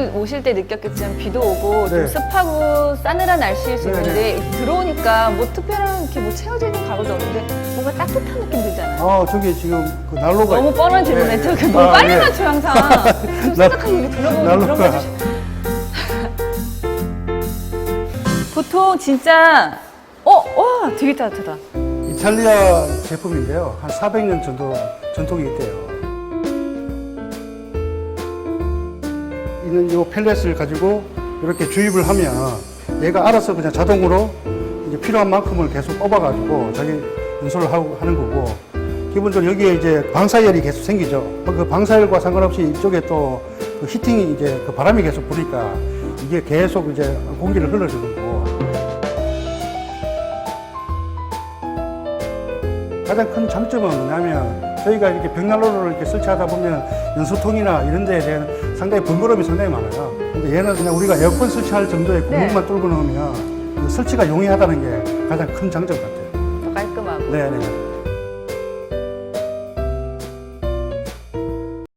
오늘 오실 때 느꼈겠지만 비도 오고 좀 네. 습하고 싸늘한 날씨일 수 네, 있는데 들어오니까 뭐 특별한 이렇게 뭐 채워져 있는 가구도 없는데 뭔가 따뜻한 느낌 들잖아요. 아, 저기 지금 그 난로가. 너무 뻔한 질문 네, 했죠. 네. 너무 아, 빨리 예. 맞춰 항상. 좀 나- 생각하고 이렇게 들어보면 난로가. 해주시. 보통 진짜 어, 와, 되게 따뜻하다. 이탈리아 제품인데요. 한 400년 정도 전통이 있대요. 있는 이 펠렛을 가지고 이렇게 주입을 하면 얘가 알아서 그냥 자동으로 이제 필요한 만큼을 계속 뽑아가지고 자기 운송을 하고 하는 거고 기본적으로 여기에 이제 방사열이 계속 생기죠. 그 방사열과 상관없이 이쪽에 또 그 히팅이 이제 그 바람이 계속 부니까 이게 계속 이제 공기를 흘러주는 거고 가장 큰 장점은 뭐냐면 저희가 이렇게 벽난로를 이렇게 설치하다 보면 연소통이나 이런 데에 대한 상당히 번거로움이 상당히 많아요. 근데 얘는 그냥 우리가 에어컨 설치할 정도의 구멍만 뚫고 넣으면 그 설치가 용이하다는 게 가장 큰 장점 같아요. 더 깔끔하고. 네네.